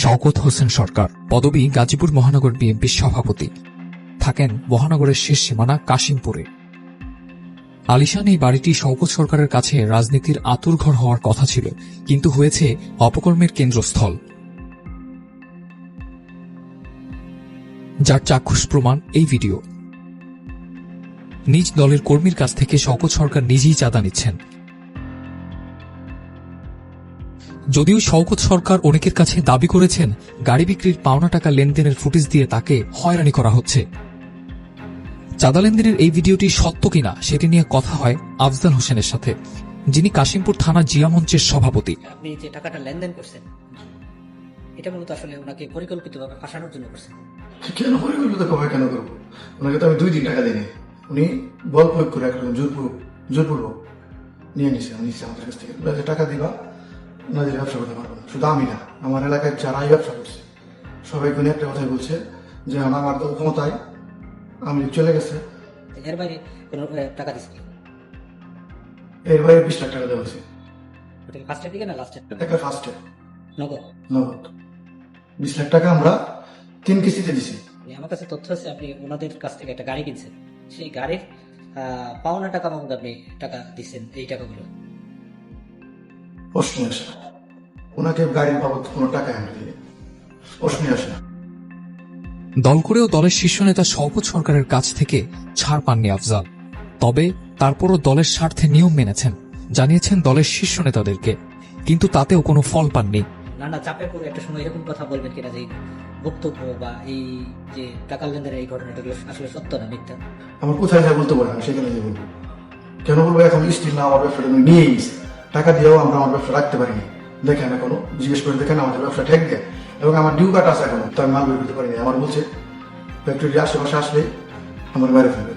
শওকত হোসেন সরকার, পদবী গাজীপুর মহানগর বিএনপির সভাপতি। থাকেন মহানগরের শেষ সীমানা কাশিমপুরে। আলিশান এই বাড়িটি শওকত সরকারের কাছে রাজনীতির আতুরঘর হওয়ার কথা ছিল, কিন্তু হয়েছে অপকর্মের কেন্দ্রস্থল। যার চাক্ষুষ প্রমাণ এই ভিডিও। নিজ দলের কর্মীর কাছ থেকে শওকত সরকার নিজেই চাঁদা নিচ্ছেন। যদিও শওকত সরকার অনেকের কাছে দাবি করেছেন গাড়ি বিক্রির পাওনা টাকা লেনদেনের ফুটেজ দিয়ে তাকে হয়রানি করা হচ্ছে। চাঁদা লেনদেনের এই ভিডিওটি সত্য কিনা সেটি নিয়ে কথা হয় আফজাল হোসেনের সাথে যিনি কাশিমপুর থানা জিয়া মঞ্চের সভাপতি। আপনি যে টাকাটা লেনদেন করছেন এটা মূলত আসলে ওনাকে পরিকল্পিতভাবে ফাঁসানোর জন্য করছেন। কেন পরিকল্পিত কবে কেন করব? ওনাকে তো আমি দুই দিন টাকা দিইনি। উনি বল প্রয়োগ করে একরকম জোরপূর্বক জোরপূর্বক নিয়ে নিছে। আমাদের কাছ থেকে। টাকা দিবা না দিলে ব্যবসা করতে পারব না। শুধু আমি না আমার এলাকায় যারাই ব্যবসা করছে সবাই কোনো একটা কথাই বলছে যে আমার তো ক্ষমতায় আমি চলে গেছে। এর বাইরে কোনো টাকা দিচ্ছে এর বাইরে বিশ লাখ টাকা দেওয়া হয়েছে। ফার্স্টের দিকে না লাস্টের একটা ফার্স্টে নগদ? নগদ। বিশ লাখ টাকা আমরা তিন কিস্তিতে দিছি। আমার কাছে তথ্য আছে আপনি ওনাদের কাছ থেকে একটা গাড়ি কিনছেন। সেই গাড়ির পাওনা টাকা বাবদ আপনি টাকা দিচ্ছেন এই টাকাগুলো। প্রশ্নই আসে না। ওনাকে গাড়ির বাবদ কোনো টাকা আমি দিই প্রশ্নই আসে না। দল করেও দলের শীর্ষ নেতা শওকত সরকারের কাছ থেকে ছাড় পাননি আফজাল। তবে তারপরও দলের স্বার্থে নিয়ম মেনেছেন জানিয়েছেন দলের শীর্ষ নেতাদেরকে। কিন্তু তাতেও কোনো ফল পাননি। নানা চাপে পড়ে একটা সময় এরকম কথা বলবেন কিনা যে বক্তব্য বা এই যে টাকা লেনদেনের এই ঘটনাটা আসলে সত্য না মিথ্যা? আমার কোথায় যা বলতে পারে সেখানে যে বলব। কেন বলব? এখন স্টিল না আমার ব্যবসাটা আমি নিয়ে গেছি। টাকা দিয়েও আমরা আমার ব্যবসা রাখতে পারিনি। দেখেন এখনও জিজ্ঞেস করে দেখেন আমাদের ব্যবসা ঠেক দেয় এবং আমার ডিউ কাটা আছে এখনও তো আমি মাল বের করতে পারিনি। আমার বলছে ফ্যাক্টরি আশেপাশে আসলে আমার মেরে ফেলবে।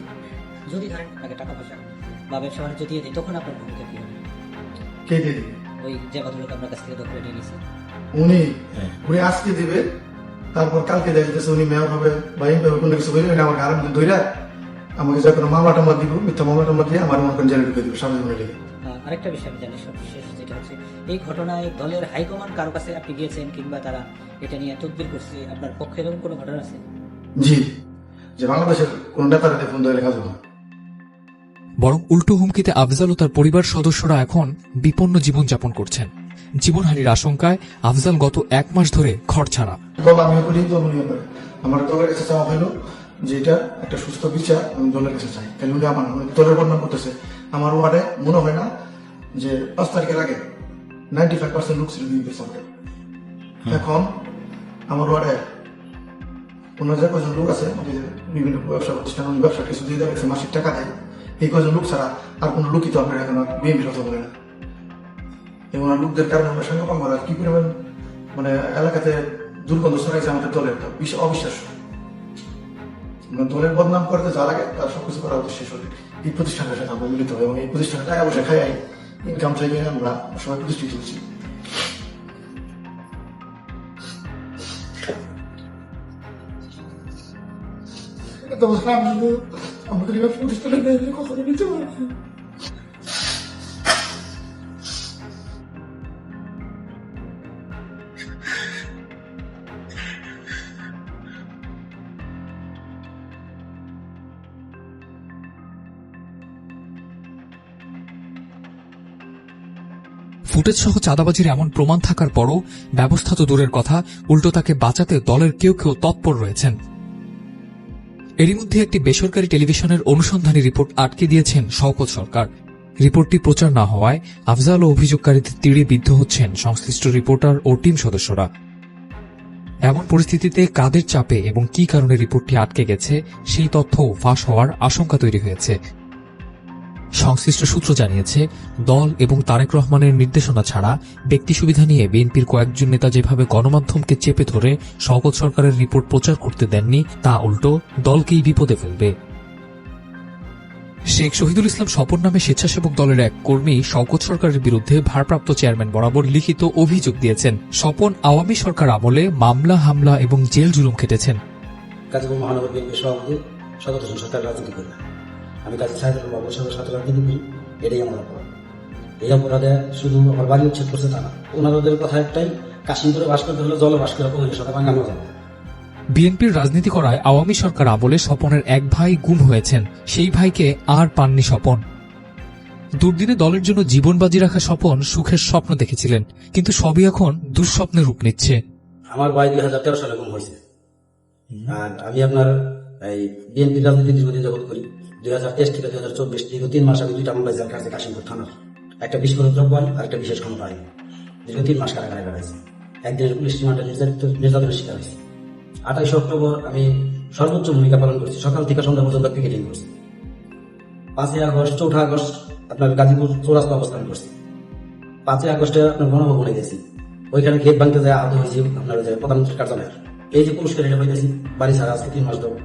যদি ধরেন আপনাকে টাকা পয়সা বা ব্যবসা বাণিজ্য দিয়ে দিই তখন আপনার ভূমিকা কি হবে? কে দিয়ে দিবে? ওই যে ভদ্রলোক আপনার কাছ থেকে দখলে নিয়ে নিয়েছে উনি উনি আজকে দিবে তারপর কালকে দেখা যাচ্ছে উনি মেয়র হবে বা এমপি হবে কোনো কিছু বলবে আমার গাড়ি ধরে আমাকে যা কোনো মামলা টামলা দিব মিথ্যা মামলা টামলা দিয়ে আমার মনে করেন জেলে ঢুকে দিবে সামনে মনে লেগে আরেকটা বিষয় আমি জানি সর্বশেষ যেটা হচ্ছে এই ঘটনায় দলের হাইকমান্ড কারও কাছে আপনি গিয়েছেন কিংবা তারা এটা নিয়ে তদবির করছে আপনার পক্ষে এরকম কোনো ঘটনা আছে? জি যে বাংলাদেশের কোন নেতারা ফোন কাজ হবে বরং উল্টো হুমকিতে আফজাল ও তার পরিবার সদস্যরা এখন বিপন্ন জীবনযাপন করছেন। জীবনহানির আশঙ্কায় আফজাল গত এক মাস ধরে ঘর ছাড়া আমার। কাছে চাওয়া হলো যে এটা একটা সুস্থ বিচার আমি দলের কাছে চাই। কেন আমার দলের বর্ণনা করতেছে আমার ওয়ার্ডে মনে হয় না যে পাঁচ তারিখের আগে নাইনটি ফাইভ পার্সেন্ট লোক ছিল বিএনপি সাপোর্টে এখন আমার ওয়ার্ডে ওনার যে কজন লোক আছে বিভিন্ন ব্যবসা প্রতিষ্ঠান ব্যবসা কিছু দিয়ে দেয় মাসিক টাকা দেয়। এই কজন লোক ছাড়া আর কোনো লোকই তো আপনার এখন বিএনপির কথা বলে না। এবং লোকদের কারণে আমরা সঙ্গে পাবো কি পরিমাণ মানে এলাকাতে দুর্গন্ধ ছড়াইছে আমাদের দলের অবিশ্বাস্য। আমরা দলের বদনাম করতে যা লাগে তার সবকিছু করা উচিত শেষ হলে এই প্রতিষ্ঠানের সাথে আমরা মিলিত এবং এই প্রতিষ্ঠানে টাকা পয়সা খাই ইনকাম থেকে আমরা সবাই প্রতিষ্ঠিত হচ্ছি এটা বললাম যে আমাদের এবার প্রতিষ্ঠানে নেই কথা নিতে পারছি ফুটেজ সহ চাঁদাবাজির এমন প্রমাণ থাকার পরও ব্যবস্থা তো দূরের কথা। উল্টো তাকে বাঁচাতে দলের কেউ কেউ তৎপর রয়েছেন। এরই মধ্যে একটি বেসরকারি টেলিভিশনের অনুসন্ধানী রিপোর্ট আটকে দিয়েছেন শওকত সরকার। রিপোর্টটি প্রচার না হওয়ায় আফজাল ও অভিযোগকারীদের তীরে বিদ্ধ হচ্ছেন সংশ্লিষ্ট রিপোর্টার ও টিম সদস্যরা। এমন পরিস্থিতিতে কাদের চাপে এবং কি কারণে রিপোর্টটি আটকে গেছে, সেই তথ্য ফাঁস হওয়ার আশঙ্কা তৈরি হয়েছে। সংশ্লিষ্ট সূত্র জানিয়েছে, দল এবং তারেক রহমানের নির্দেশনা ছাড়া ব্যক্তি সুবিধা নিয়ে বিএনপির কয়েকজন নেতা যেভাবে গণমাধ্যমকে চেপে ধরে শওকত সরকারের রিপোর্ট প্রচার করতে দেননি, তা উল্টো দলকেই বিপদে ফেলবে। শেখ শহীদুল ইসলাম স্বপন নামে স্বেচ্ছাসেবক দলের এক কর্মী শওকত সরকারের বিরুদ্ধে ভারপ্রাপ্ত চেয়ারম্যান বরাবর লিখিত অভিযোগ দিয়েছেন। স্বপন আওয়ামী সরকার আমলে মামলা, হামলা এবং জেল জুলুম খেটেছেন। গাজীপুর মহানগর বিএনপির সভাপতি সরকার রাজনীতি আমি কাজী সাহেব বাবুর সাথে সাথে রাজনীতি করি এটাই আমার অপরাধ। এই অপরাধে শুধু আমার বাড়ি উচ্ছেদ করছে তা না ওনাদের কথা একটাই কাশিমপুরে বাস করতে হলে জল বাস করে পনেরো শতক ভাঙানো যাবে বিএনপির রাজনীতি করায় আওয়ামী সরকার আমলে স্বপনের এক ভাই গুম হয়েছেন সেই ভাইকে আর পাননি স্বপন। দুর্দিনে দলের জন্য জীবন বাজি রাখা স্বপন সুখের স্বপ্ন দেখেছিলেন কিন্তু সবই এখন দুঃস্বপ্নের রূপ নিচ্ছে। আমার ভাই দুই হাজার তেরো সালে গুম হয়েছে। আর আমি আপনার এই বিএনপি রাজনীতি দীর্ঘদিন যাবত করি। দুই তেইশ থেকে দুই চব্বিশ তিন মাস দুইটা মামলায় জেল খাটছি কাশিমপুর থানার একটা বিস্ফোরক আর একটা বিশেষ ক্ষমতা তিন মাস কারাগারে কাটাইছি একদিনের পুলিশ হয়েছি। আঠাইশে অক্টোবর আমি সর্বোচ্চ ভূমিকা পালন করছি। সকাল থেকে সন্ধ্যা পর্যন্ত ক্রিকেটিং করছি। পাঁচই আগস্ট, চৌঠা আগস্ট আপনার গাজীপুর চৌরাস্তা অবস্থান করছি। পাঁচই আগস্টে আপনার গণভবনে গেছি। ওইখানে গেট ভাঙতে যায়, আহত হয়েছি আপনার প্রধানমন্ত্রীর কার্যালয়ের। এই যে পুরস্কার এটা পাইতেছি, বাড়ি ছাড়া আজকে তিন মাস দেবো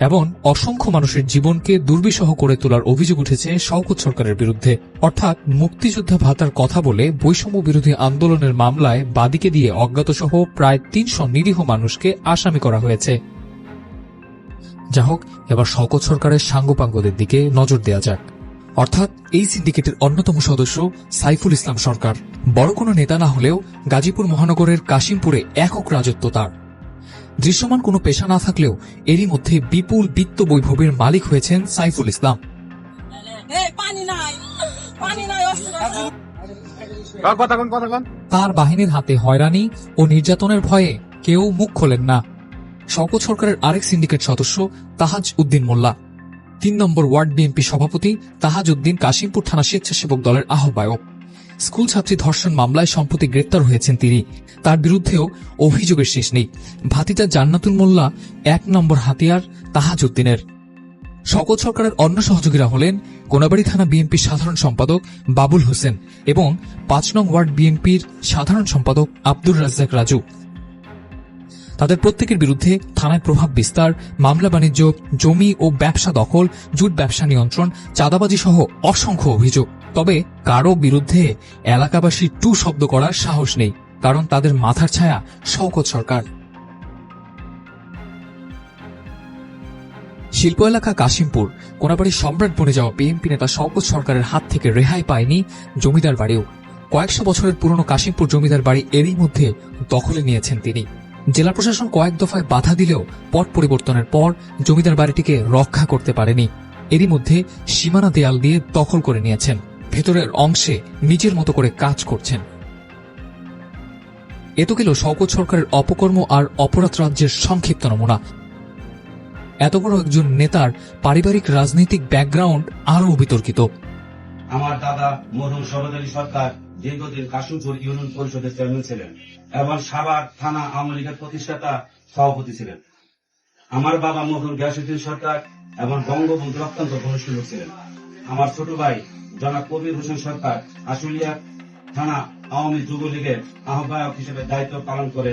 এমন অসংখ্য মানুষের জীবনকে দুর্বিষহ করে তোলার অভিযোগ উঠেছে শওকত সরকারের বিরুদ্ধে। অর্থাৎ মুক্তিযোদ্ধা ভাতার কথা বলে বৈষম্য বিরোধী আন্দোলনের মামলায় বাদীকে দিয়ে অজ্ঞাতসহ প্রায় তিনশো নিরীহ মানুষকে আসামি করা হয়েছে। যা হোক, এবার শওকত সরকারের সাঙ্গপাঙ্গদের দিকে নজর দেওয়া যাক। অর্থাৎ এই সিন্ডিকেটের অন্যতম সদস্য সাইফুল ইসলাম সরকার। বড় কোনো নেতা না হলেও গাজীপুর মহানগরের কাশিমপুরে একক রাজত্ব তার। দৃশ্যমান কোনো পেশা না থাকলেও এরই মধ্যে বিপুল বিত্ত বৈভবের মালিক হয়েছেন সাইফুল ইসলাম। এই পানি নাই। পানি নাই অস্ত্র তার বাহিনীর হাতে হয়রানি ও নির্যাতনের ভয়ে কেউ মুখ খোলেন না। শওকত সরকারের আরেক সিন্ডিকেট সদস্য তাহাজ উদ্দিন মোল্লা। তিন নম্বর ওয়ার্ড বিএনপি সভাপতি তাহাজ উদ্দিন কাশিমপুর থানা স্বেচ্ছাসেবক দলের আহ্বায়ক। স্কুল ছাত্রী ধর্ষণ মামলায় সম্প্রতি গ্রেপ্তার হয়েছেন তিনি। তার বিরুদ্ধেও অভিযোগের শেষ নেই। ভাতিজা জান্নাতুল মোল্লা, এক নম্বর হাতিয়ার তাহাজ উদ্দিনের শওকত সরকারের অন্য সহযোগীরা হলেন কোনাবাড়ি থানা বিএনপির সাধারণ সম্পাদক বাবুল হোসেন এবং পাঁচ নং ওয়ার্ড বিএনপির সাধারণ সম্পাদক আব্দুর রাজ্জাক রাজু। তাদের প্রত্যেকের বিরুদ্ধে থানায় প্রভাব বিস্তার, মামলা বাণিজ্য, জমি ও ব্যবসা দখল, জুট ব্যবসা নিয়ন্ত্রণ চাঁদাবাজি সহ অসংখ্য অভিযোগ। তবে কারও বিরুদ্ধে এলাকাবাসী টু শব্দ করার সাহস নেই, কারণ তাদের মাথার ছায়া শওকত সরকার। শিল্প এলাকা কাশিমপুর কোনাবাড়ি সম্রাট বনে যাওয়া বিএনপি নেতা শওকত সরকারের হাত থেকে রেহাই পায়নি জমিদার বাড়িও। কয়েকশো বছরের পুরনো কাশিমপুর জমিদার বাড়ি এরই মধ্যে দখলে নিয়েছেন তিনি। জেলা প্রশাসন কয়েক দফায় বাধা দিলেও পট পরিবর্তনের পর জমিদার বাড়িটিকে রক্ষা করতে পারেনি। এরই মধ্যে সীমানা দেয়াল দিয়ে দখল করে নিয়েছেন। ভেতরের অংশে নিজের মতো করে কাজ করছেন। এ তো গেল শওকত সরকারের অপকর্ম আর অপরাধ রাজ্যের সংক্ষিপ্ত নমুনা। এত বড় একজন নেতার পারিবারিক রাজনৈতিক ব্যাকগ্রাউন্ড আরও বিতর্কিত। আমার দাদা মরহুম সরদ সরকার দীর্ঘদিন কাশিমপুর ইউনিয়ন পরিষদের চেয়ারম্যান ছিলেন এবং সাভার থানা আওয়ামী লীগের প্রতিষ্ঠাতা সভাপতি ছিলেন। আমার বাবা মরহুম গিয়াসুদ্দিন সরকার এবং বঙ্গবন্ধুর অত্যন্ত ঘনিষ্ঠ ছিলেন। আমার ছোট ভাই জনাব কবির হোসেন সরকার আশুলিয়া থানা আওয়ামী যুবলীগের আহ্বায়ক হিসেবে দায়িত্ব পালন করে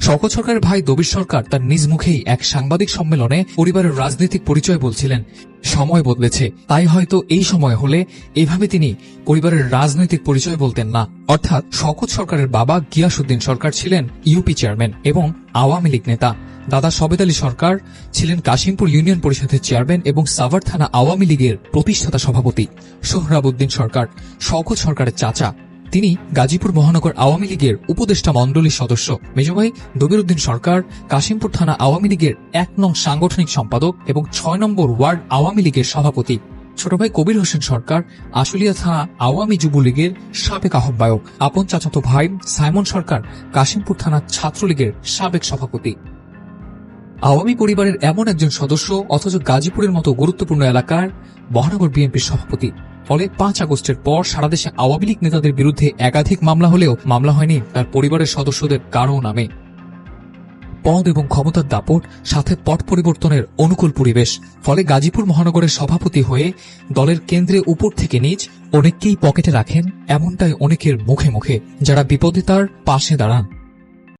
শওকত সরকারের ভাই দবির সরকার তার নিজ মুখেই এক সাংবাদিক সম্মেলনে পরিবারের রাজনৈতিক পরিচয় বলছিলেন। সময় বদলেছে, তাই হয়তো এই সময় হলে এভাবে তিনি পরিবারের রাজনৈতিক পরিচয় বলতেন না। অর্থাৎ শওকত সরকারের বাবা গিয়াসুদ্দিন সরকার ছিলেন ইউপি চেয়ারম্যান এবং আওয়ামী লীগ নেতা। দাদা সবেদ আলী সরকার ছিলেন কাশিমপুর ইউনিয়ন পরিষদের চেয়ারম্যান এবং সাভার থানা আওয়ামী লীগের প্রতিষ্ঠাতা সভাপতি। সোহরাবুদ্দিন সরকার, শওকত সরকারের চাচা। তিনি গাজীপুর মহানগর আওয়ামী লীগের উপদেষ্টা মণ্ডলীর সদস্য। মেজভাই দবিরুদ্দিন সরকার কাশিমপুর থানা আওয়ামী লীগের এক নং সাংগঠনিক সম্পাদক এবং ছয় নম্বর ওয়ার্ড আওয়ামী লীগের সভাপতি। ছোট ভাই কবির হোসেন সরকার আশুলিয়া থানা আওয়ামী যুবলীগের সাবেক আহ্বায়ক। আপন চাচাতো ভাই সাইমন সরকার কাশিমপুর থানা ছাত্রলীগের সাবেক সভাপতি। আওয়ামী পরিবারের এমন একজন সদস্য, অথচ গাজীপুরের মতো গুরুত্বপূর্ণ এলাকার মহানগর বিএনপির সভাপতি। ফলে পাঁচ আগস্টের পর সারা দেশে আওয়ামী লীগ নেতাদের বিরুদ্ধে একাধিক মামলা হলেও মামলা হয়নি তার পরিবারের সদস্যদের কারও নামে। পদ এবং ক্ষমতার দাপট, সাথে পট পরিবর্তনের অনুকূল পরিবেশ, ফলে গাজীপুর মহানগরের সভাপতি হয়ে দলের কেন্দ্রে উপর থেকে নিচ অনেককেই পকেটে রাখেন, এমনটাই অনেকের মুখে মুখে, যারা বিপদে তার পাশে দাঁড়ান।